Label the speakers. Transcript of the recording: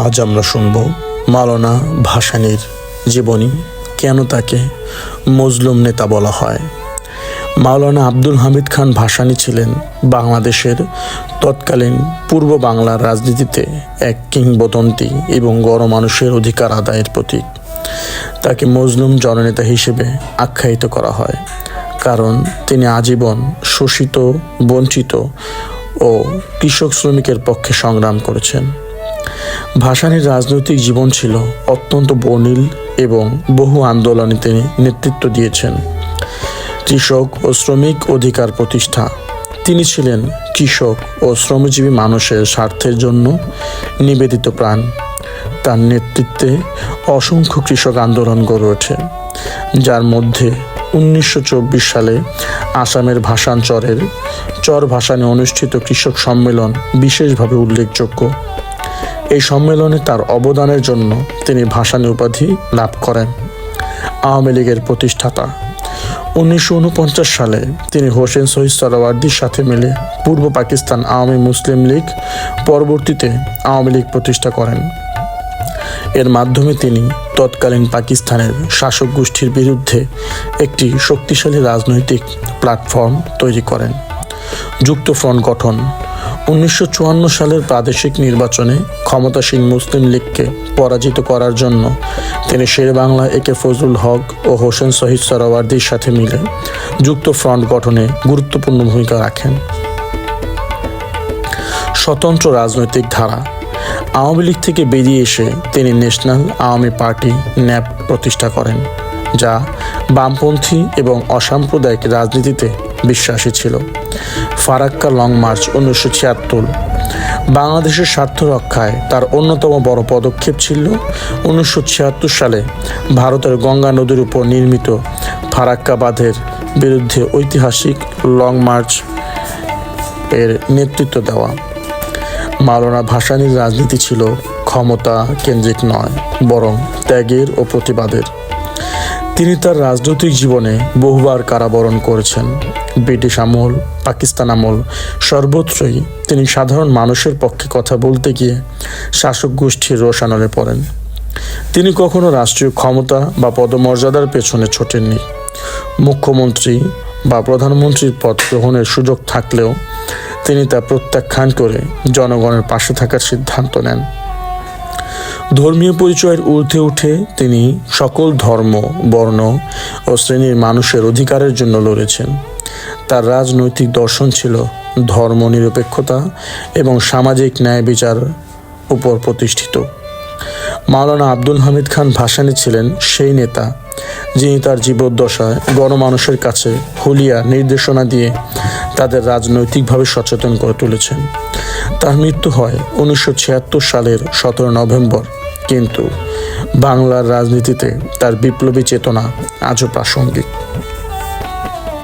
Speaker 1: আজ আমরা শুনব মাওলানা ভাসানীর জীবনী কেন তাকে মজলুম নেতা বলা হয়। মাওলানা আব্দুল হামিদ খান ভাসানী ছিলেন বাংলাদেশের তৎকালীন পূর্ব বাংলার রাজনীতিতে এক কিংবদন্তি এবং গণ মানুষের অধিকার আদায়ের প্রতীক। তাকে মজলুম জননেতা হিসেবে আখ্যায়িত করা হয়, কারণ তিনি আজীবন শোষিত, বঞ্চিত ও কৃষক শ্রমিকের পক্ষে সংগ্রাম করেছেন। ভাসানীর রাজনৈতিক জীবন ছিল অত্যন্ত বর্ণিল এবং বহু আন্দোলনে তিনি নেতৃত্ব দিয়েছেন। কৃষক ও শ্রমিক অধিকার প্রতিষ্ঠা। তিনি ছিলেন কৃষক ও শ্রমজীবী মানুষের স্বার্থের জন্য নিবেদিত প্রাণ। তার নেতৃত্বে অসংখ্য কৃষক আন্দোলন গড়ে ওঠে, যার মধ্যে উনিশশো চব্বিশ সালে আসামের ভাষাঞ্চরের চর ভাষানে অনুষ্ঠিত কৃষক সম্মেলন বিশেষভাবে উল্লেখযোগ্য। এই সম্মেলনে তার অবদানের জন্য তিনি ভাসানী উপাধি লাভ করেন। আওয়ামী লীগের প্রতিষ্ঠাতা। উনিশশো উনপঞ্চাশ সালে তিনি হোসেন শহীদ সরাওয়ার্দির সাথে মিলে পূর্ব পাকিস্তান আওয়ামী মুসলিম লীগ পরবর্তীতে আওয়ামী লীগ প্রতিষ্ঠা করেন। এর মাধ্যমে তিনি তৎকালীন পাকিস্তানের শাসক গোষ্ঠীর বিরুদ্ধে একটি শক্তিশালী রাজনৈতিক প্ল্যাটফর্ম তৈরি করেন। যুক্তফ্রন্ট গঠন। উনিশশো চুয়ান্ন সালের প্রাদেশিক নির্বাচনে ক্ষমতাসীন মুসলিম লীগকে পরাজিত করার জন্য তিনি শের বাংলা একে ফজলুল হক ও হোসেন শহীদ সরাওয়ার্দির সাথে মিলে যুক্ত ফ্রন্ট গঠনে গুরুত্বপূর্ণ ভূমিকা রাখেন। স্বতন্ত্র রাজনৈতিক ধারা। আওয়ামী লীগ থেকে বেরিয়ে এসে তিনি ন্যাশনাল আওয়ামী পার্টি ন্যাপ প্রতিষ্ঠা করেন, যা বামপন্থী এবং অসাম্প্রদায়িক রাজনীতিতে বিশ্বাসী ছিল। ফারাক্কা লং মার্চ উনিশশো ছিয়াত্তর। বাংলাদেশের স্বার্থ রক্ষায় তার অন্যতম বড় পদক্ষেপ ছিল উনিশশো ছিয়াত্তর সালে ভারতের গঙ্গা নদীর উপর নির্মিত ফারাক্কা বাঁধের বিরুদ্ধে ঐতিহাসিক লং মার্চ এর নেতৃত্ব দেওয়া। মাওলানা ভাসানীর রাজনীতি ছিল ক্ষমতা কেন্দ্রিক নয়, বরং ত্যাগের ও প্রতিবাদের। তিনি তার রাজনৈতিক জীবনে বহুবার কারাবরণ করেছেন। ব্রিটিশ আমল, পাকিস্তান আমল, সর্বত্রই তিনি সাধারণ মানুষের পক্ষে কথা বলতে গিয়ে শাসক গোষ্ঠীর রোশানলে পড়েন। তিনি কখনো রাষ্ট্রীয় ক্ষমতা বা পদমর্যাদার পেছনে ছোটেননি। মুখ্যমন্ত্রী বা প্রধানমন্ত্রীর পদ গ্রহণের সুযোগ থাকলেও তিনি তা প্রত্যাখ্যান করে জনগণের পাশে থাকার সিদ্ধান্ত নেন। ধর্মীয় পরিচয়ের ঊর্ধ্বে উঠে তিনি সকল ধর্ম, বর্ণ ও শ্রেণির মানুষের অধিকারের জন্য লড়েছেন। তার রাজনৈতিক দর্শন ছিল ধর্ম নিরপেক্ষতা এবং সামাজিক ন্যায় বিচার উপর প্রতিষ্ঠিত। মাওলানা আব্দুল হামিদ খান ভাসানী ছিলেন সেই নেতা যিনি তার জীবদ্দশায় গণমানুষের কাছে হুলিয়া নির্দেশনা দিয়ে তাদের রাজনৈতিকভাবে সচেতন করে তুলেছেন। তার মৃত্যু হয় উনিশশো ছিয়াত্তর সালের সতেরো নভেম্বর। কিন্তু বাংলার রাজনীতিতে তার বিপ্লবী চেতনা আজও প্রাসঙ্গিক।